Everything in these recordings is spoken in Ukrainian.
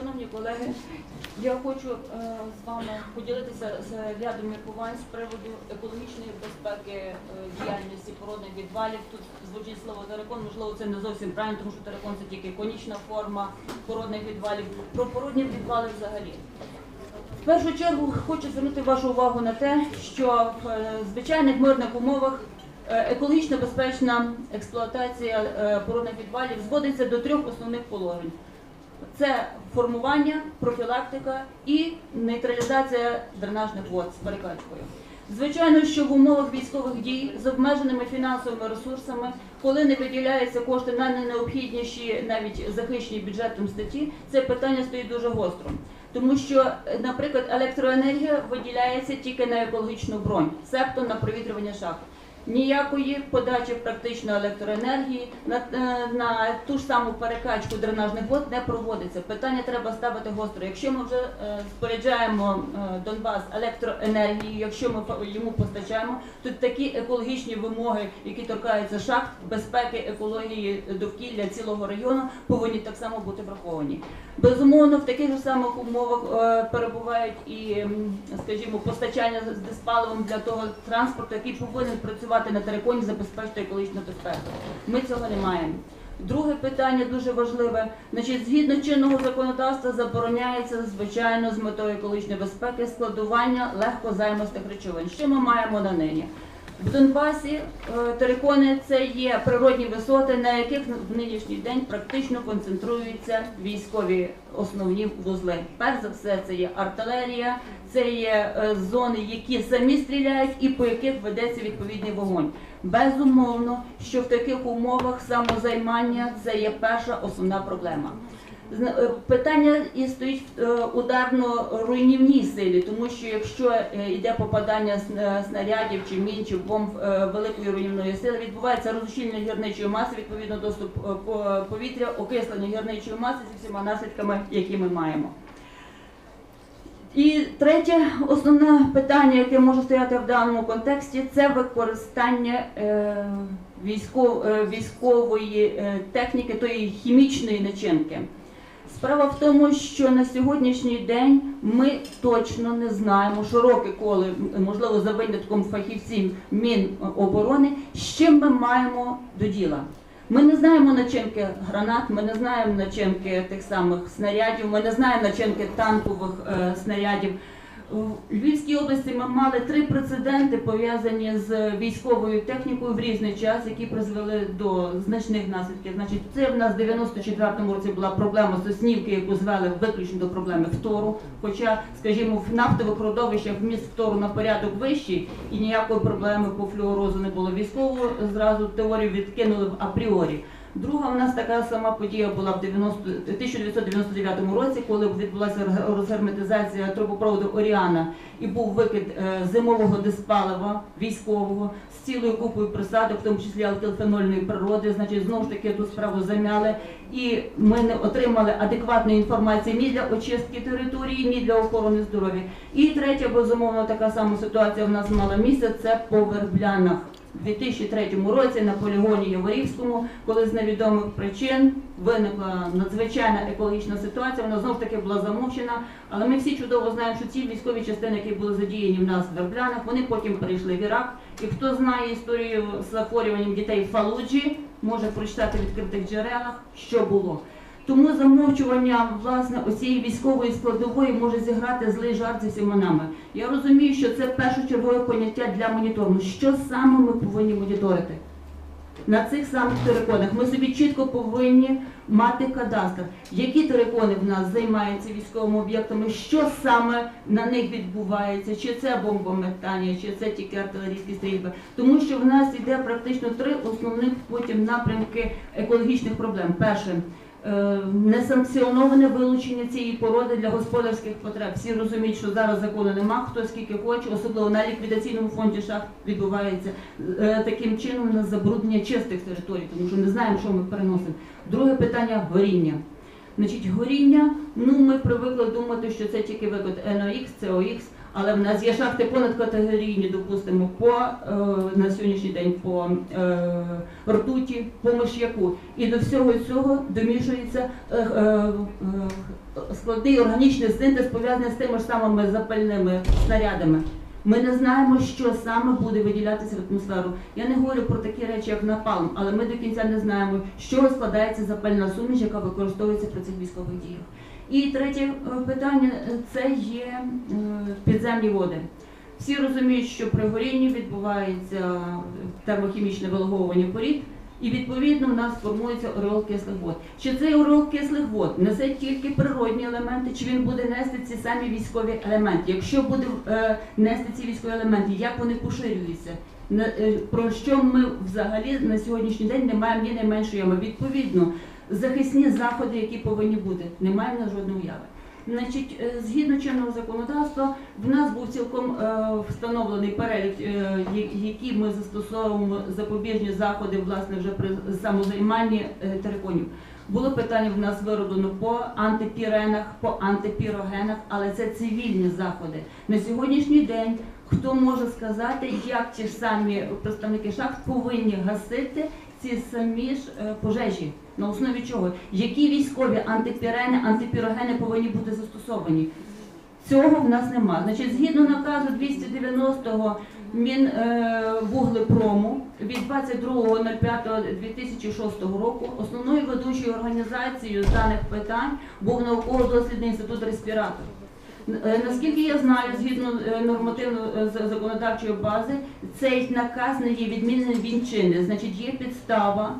Шановні колеги, я хочу е, з вами поділитися з рядом міркувань з приводу екологічної безпеки е, діяльності породних відвалів. Тут звучить слово терикон, можливо, це не зовсім правильно, тому що терикон це тільки конічна форма породних відвалів. Про породні відвали взагалі. В першу чергу хочу звернути вашу увагу на те, що в е, звичайних мирних умовах екологічно безпечна експлуатація породних відвалів зводиться до трьох основних положень. Це формування, профілактика і нейтралізація дренажних вод з перекачкою. Звичайно, що в умовах військових дій з обмеженими фінансовими ресурсами, коли не виділяються кошти на найнеобхідніші, навіть захищені бюджетом статті, це питання стоїть дуже гостро. Тому що, наприклад, електроенергія виділяється тільки на екологічну бронь, себто на провітрювання шахт. Ніякої подачі практично електроенергії на, е, на ту ж саму перекачку дренажних вод не проводиться. Питання треба ставити гостро. Якщо ми вже е, споряджаємо е, Донбас електроенергією, якщо ми йому постачаємо, то такі екологічні вимоги, які торкаються шахт, безпеки, екології довкілля цілого району, повинні так само бути враховані. Безумовно, в таких же самих умовах е, перебувають і, скажімо, постачання з диспаливом для того транспорту, який повинен працювати на териконі, забезпечити екологічну безпеку. Ми цього не маємо. Друге питання дуже важливе. Значить, згідно чинного законодавства забороняється звичайно з метою екологічної безпеки складування легкозаймистих речовин. Що ми маємо на нині? В Донбасі е, терикони це є природні висоти, на яких в нинішній день практично концентруються військові основні вузли. Перш за все, це є артилерія, це є е, зони, які самі стріляють і по яких ведеться відповідний вогонь. Безумовно, що в таких умовах самозаймання це є перша основна проблема. Е, Питання і стоїть в е, ударно-руйнівній силі, тому що якщо е, йде попадання снарядів чи мін чи бомб великої руйнівної сили, відбувається розущільнення гірничої маси, відповідно доступ повітря, окислення гірничої маси зі всіма наслідками, які ми маємо. І третє основне питання, яке може стояти в даному контексті, це використання військов, військової техніки, тої хімічної начинки. Справа в тому, що на сьогоднішній день ми точно не знаємо широке коло, можливо, за винятком фахівців Міноборони, з чим ми маємо до діла. Ми не знаємо начинки гранат, ми не знаємо начинки тих самих снарядів, ми не знаємо начинки танкових е, снарядів. У Львівській області ми мали три прецеденти пов'язані з військовою технікою в різний час, які призвели до значних наслідків. Значить, це в нас в 94-му році була проблема Соснівки, яку звели виключно до проблеми фтору. Хоча, скажімо, в нафтових родовищах вміст фтору на порядок вищий і ніякої проблеми по флюорозу не було. Військову зразу теорію відкинули в апріорі. Друга в нас така сама подія була в 90, 1999 році, коли відбулася роз- розгерметизація трубопроводу Оріана і був викид е, зимового диспалива військового з цілою купою присадок, в тому числі алтилфенольної природи. Значить, знову ж таки ту справу замяли, і ми не отримали адекватної інформації ні для очистки території, ні для охорони здоров'я. І третя, безумовно, така сама ситуація в нас мала місце. Це по верблянах. У 2003 році на полігоні Яворівському, коли з невідомих причин виникла надзвичайна екологічна ситуація, вона знову ж таки була замовчена. Але ми всі чудово знаємо, що ці військові частини, які були задіяні в нас в Верблянах, вони потім перейшли в Ірак. І хто знає історію з захворюванням дітей в Фалуджі, може прочитати в відкритих джерелах, що було. Тому замовчування власне оцієї військової складової може зіграти злий жарт зі всіма нами. Я розумію, що це першочергове поняття для моніторингу. Що саме ми повинні моніторити? На цих самих териконах ми собі чітко повинні мати кадастр, які терикони в нас займаються військовими об'єктами, що саме на них відбувається, чи це бомбометання, чи це тільки артилерійські стрільби. Тому що в нас йде практично три основних потім напрямки екологічних проблем. Перше несанкціоноване вилучення цієї породи для господарських потреб. Всі розуміють, що зараз закону нема, хто скільки хоче, особливо на ліквідаційному фонді шахт відбувається Е, таким чином у нас забруднення чистих територій, тому що не знаємо, що ми переносимо. Друге питання горіння. Значить, горіння, ну ми привикли думати, що це тільки викид NOx, COX, Але в нас є шахти понад категорійні, допустимо, по е, на сьогоднішній день по е, ртуті, по миш'яку. І до всього цього домішується е, е, е, складний органічний синтез, пов'язаний з тими ж самими запальними снарядами. Ми не знаємо, що саме буде виділятися в атмосферу. Я не говорю про такі речі, як напалм, але ми до кінця не знаємо, чого складається запальна суміш, яка використовується при цих військових діях. І третє е, питання е, це є е, підземні води. Всі розуміють, що при горінні відбувається термохімічне вилоговування порід, і відповідно в нас формується ореол кислих вод. Чи цей ореол кислих вод несе тільки природні елементи, чи він буде нести ці самі військові елементи? Якщо буде е, нести ці військові елементи, як вони поширюються? На- е, Про що ми взагалі на сьогоднішній день не маємо ні найменшої ями? Відповідно, захисні заходи, які повинні бути, не маємо на жодної уяви. Значить, е, згідно чинного законодавства, в нас був цілком е, встановлений перелік, е, які ми застосовуємо запобіжні заходи власне вже при самозайманні териконів. Було питання в нас вироблено по антипіренах, по антипірогенах, але це цивільні заходи. На сьогоднішній день хто може сказати, як ті ж самі представники шахт повинні гасити ці самі ж пожежі? На основі чого? Які військові антипірени, антипірогени повинні бути застосовані? Цього в нас нема. Значить, згідно наказу 290-го Мінвуглепрому від 22.05.2006 року основною ведучою організацією даних питань був науково-дослідний інститут респіратор. Е, Наскільки я знаю, згідно е, нормативно-законодавчої бази, цей наказ не є відмінним, він чинний. Значить, є підстава е,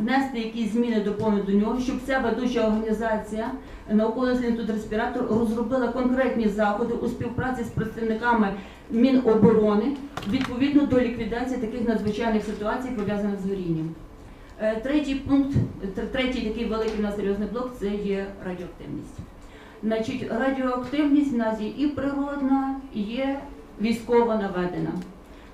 внести якісь зміни доповнити до нього, щоб ця ведуча організація науково-дослідний інститут респіратор розробила конкретні заходи у співпраці з представниками Міноборони відповідно до ліквідації таких надзвичайних ситуацій, пов'язаних з горінням. Е, Третій пункт, третій такий великий у нас серйозний блок це є радіоактивність. Значить, радіоактивність в нас є і природна, і є військова наведена.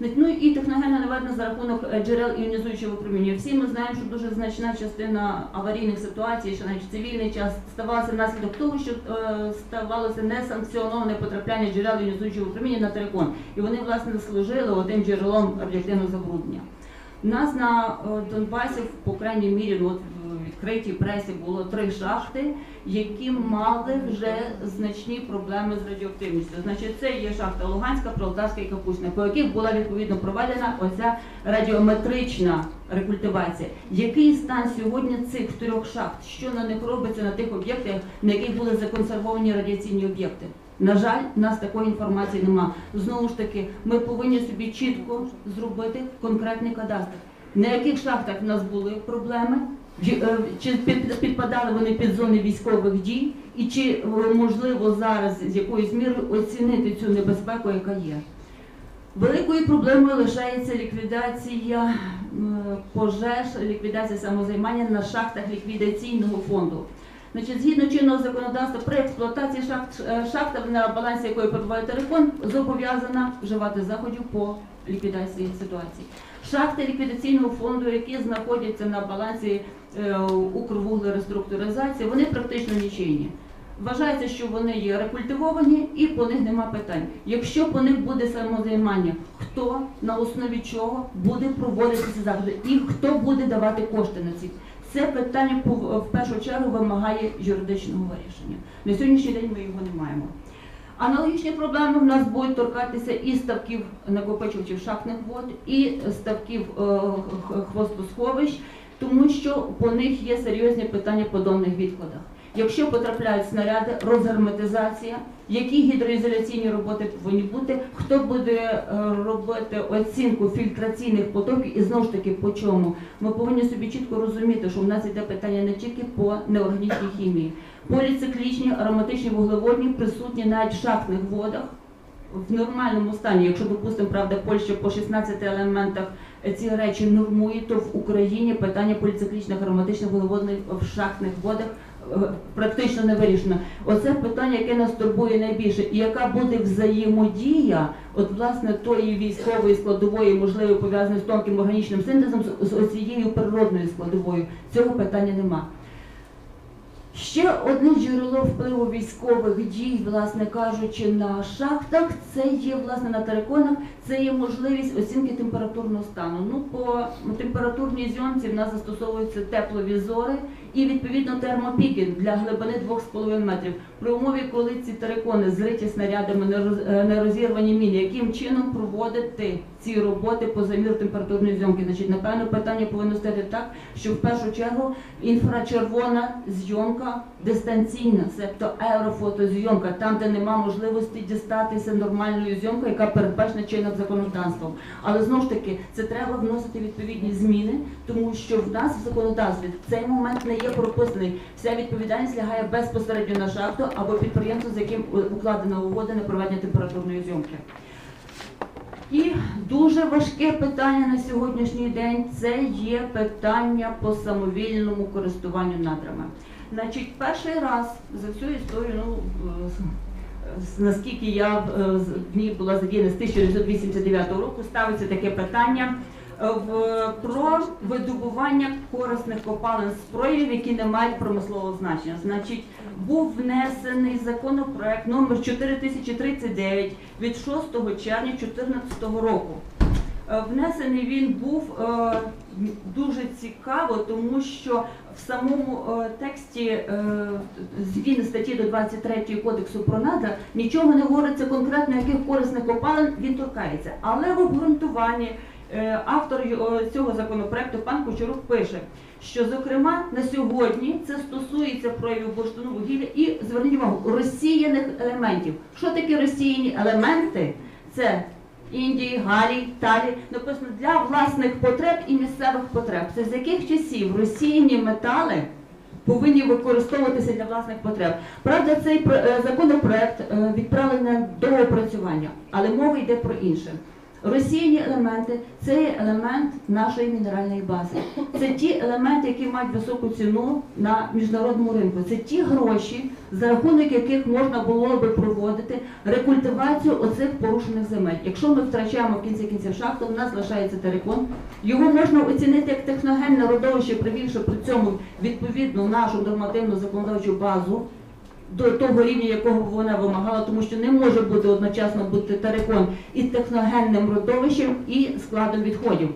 Ну і техногенно наведена за рахунок е, джерел іонізуючого випромінювання. Всі ми знаємо, що дуже значна частина аварійних ситуацій, що навіть цивільний час ставалася внаслідок того, що е, ставалося несанкціоноване потрапляння джерел іонізуючого випромінювання на терикон. І вони, власне, служили одним джерелом радіоактивного забруднення. У нас на е, Донбасі, по крайній мірі, ну, от відкритій пресі було три шахти, які мали вже значні проблеми з радіоактивністю. Значить, це є шахта Луганська, Пролтарська і Капустна, по яких була відповідно проведена оця радіометрична рекультивація. Який стан сьогодні цих трьох шахт? Що на них робиться на тих об'єктах, на яких були законсервовані радіаційні об'єкти? На жаль, в нас такої інформації нема. Знову ж таки, ми повинні собі чітко зробити конкретний кадастр. На яких шахтах в нас були проблеми, Чи, е, чи під- підпадали вони під зони військових дій, і чи е, можливо зараз з якоюсь мірою оцінити цю небезпеку, яка є. Великою проблемою лишається ліквідація пожеж, ліквідація самозаймання на шахтах ліквідаційного фонду. Значить, згідно чинного законодавства, при експлуатації шахт, е, шахта, на балансі якої перебуває телефон, зобов'язана вживати заходів по ліквідації ситуації. Шахти ліквідаційного фонду, які знаходяться на балансі е, Укрвуглереструктуризації, вони практично нічийні. Вважається, що вони є рекультивовані і по них нема питань. Якщо по них буде самозаймання, хто на основі чого буде проводити ці заходи і хто буде давати кошти на ці? Це питання в першу чергу вимагає юридичного вирішення. На сьогоднішній день ми його не маємо. Аналогічні проблеми в нас будуть торкатися і ставків накопичувачів шахтних вод, і ставків е, хвостосховищ, тому що по них є серйозні питання по домних відкладах. Якщо потрапляють снаряди, розгерметизація, які гідроізоляційні роботи повинні бути, хто буде е, робити оцінку фільтраційних потоків і знову ж таки по чому? Ми повинні собі чітко розуміти, що в нас йде питання не тільки по неорганічній хімії. Поліциклічні ароматичні вуглеводні присутні навіть в шахтних водах в нормальному стані. Якщо, допустимо, правда, Польща по 16 елементах ці речі нормує, то в Україні питання поліциклічних ароматичних вуглеводних в шахтних водах практично не вирішено. Оце питання, яке нас турбує найбільше, і яка буде взаємодія, от власне тої військової складової, можливо, пов'язаної з тонким органічним синтезом, з, оцією природною складовою. Цього питання нема. Ще одне джерело впливу військових дій, власне кажучи, на шахтах, це є власне на териконах, це є можливість оцінки температурного стану. Ну, по температурній зйомці в нас застосовуються тепловізори і відповідно термопіки для глибини 2,5 метрів. При умові, коли ці терикони зриті снарядами не роз- е, міни, яким чином проводити ці роботи по заміру температурної зйомки? Значить, напевно, питання повинно стати так, що в першу чергу інфрачервона зйомка дистанційна, тобто аерофотозйомка, там, де нема можливості дістатися нормальною зйомкою, яка передбачена чинним законодавством. Але знову ж таки, це треба вносити відповідні зміни, тому що в нас в законодавстві цей момент не є прописаний. Вся відповідальність лягає безпосередньо на шахту або підприємство, з яким укладена угода на проведення температурної зйомки. І дуже важке питання на сьогоднішній день це є питання по самовільному користуванню надрами. Значить, перший раз за всю історію, ну наскільки я е, в ній була задіяна з 1989 року, ставиться таке питання про видобування корисних копалин з проявів, які не мають промислового значення. Значить, був внесений законопроект номер 4039 від 6 червня 2014 року. Е, Внесений він був е, дуже цікаво, тому що в самому е, тексті зміни статті до 23 кодексу про надра нічого не говориться конкретно, яких корисних копалин він торкається. Але в обґрунтуванні автор цього законопроекту пан Кучерук пише, що зокрема на сьогодні це стосується проявів бурштину вугілля і зверніть увагу розсіяних елементів. Що таке розсіяні елементи? Це Індії, Галій, Талі написано для власних потреб і місцевих потреб. Це з яких часів розсіяні метали повинні використовуватися для власних потреб. Правда, цей е, законопроект е, відправлений на доопрацювання, але мова йде про інше. Розсіяні елементи це елемент нашої мінеральної бази. Це ті елементи, які мають високу ціну на міжнародному ринку. Це ті гроші, за рахунок яких можна було би проводити рекультивацію оцих порушених земель. Якщо ми втрачаємо в кінці кінців шахту, у нас залишається терикон. Його можна оцінити як техногенне родовище, привівши при цьому відповідну нашу нормативну законодавчу базу до того рівня, якого вона вимагала, тому що не може бути одночасно бути терикон і техногенним родовищем, і складом відходів.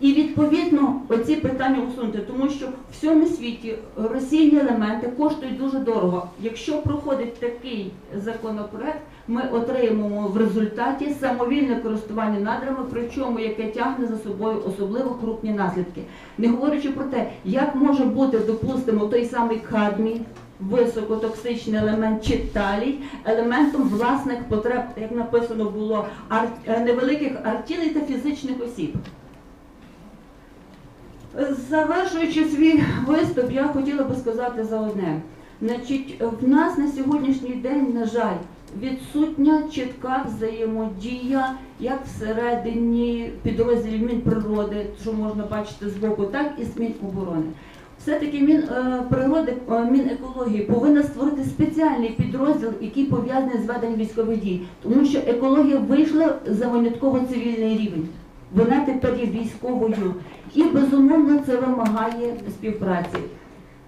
І відповідно оці питання усунути, тому що в всьому світі російні елементи коштують дуже дорого. Якщо проходить такий законопроект, ми отримаємо в результаті самовільне користування надрами, причому яке тягне за собою особливо крупні наслідки. Не говорячи про те, як може бути, допустимо, той самий кадмій, високотоксичний елемент чи талій, елементом власних потреб, як написано було, ар- е, невеликих артілей та фізичних осіб. Завершуючи свій виступ, я хотіла би сказати за одне. Значить, в нас на сьогоднішній день, на жаль, відсутня чітка взаємодія як всередині підрозділів Мінприроди, що можна бачити збоку, так і з Міноборони. Все-таки Мінприроди, Мінекології повинна створити спеціальний підрозділ, який пов'язаний з веденням військових дій, тому що екологія вийшла за винятково цивільний рівень. Вона тепер є військовою. І безумовно це вимагає співпраці.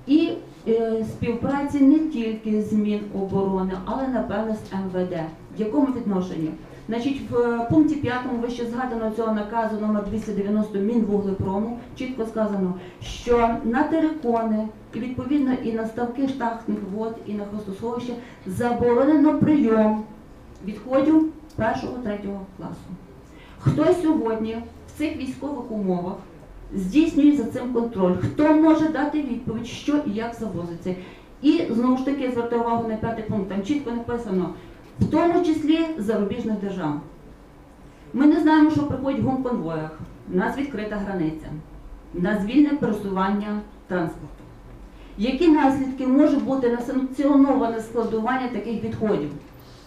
І е, співпраці не тільки з Міноборони, але напевно з МВД. В якому відношенні? Значить, в пункті 5 вище згаданого цього наказу номер 290 Мінвуглепрому чітко сказано, що на терикони і відповідно і на ставки штахтних вод, і на хвостосховище заборонено прийом відходів першого-третього класу. Хто сьогодні в цих військових умовах здійснює за цим контроль? Хто може дати відповідь, що і як завозиться? І знову ж таки звертаю увагу на п'ятий пункт. Там чітко написано, в тому числі зарубіжних держав. Ми не знаємо, що приходить в гумконвоях. У нас відкрита границя, у нас вільне пересування транспорту. Які наслідки може бути на санкціоноване складування таких відходів?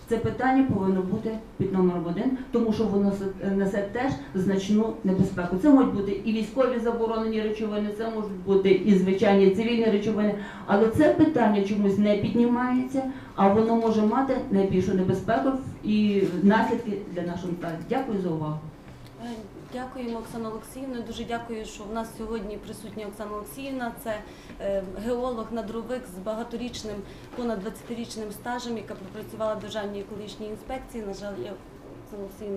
Це питання повинно бути під номером один, тому що воно несе теж значну небезпеку. Це можуть бути і військові заборонені речовини, це можуть бути і звичайні цивільні речовини, але це питання чомусь не піднімається, а воно може мати найбільшу небезпеку і наслідки для нашого. Дякую за увагу. Дякуємо, Оксана Олексіївна. Дуже дякую, що в нас сьогодні присутня Оксана Олексіївна. Це е, геолог, надровик з багаторічним, понад 20-річним стажем, яка пропрацювала в Державній екологічній інспекції. На жаль, я Оксана Олексіївна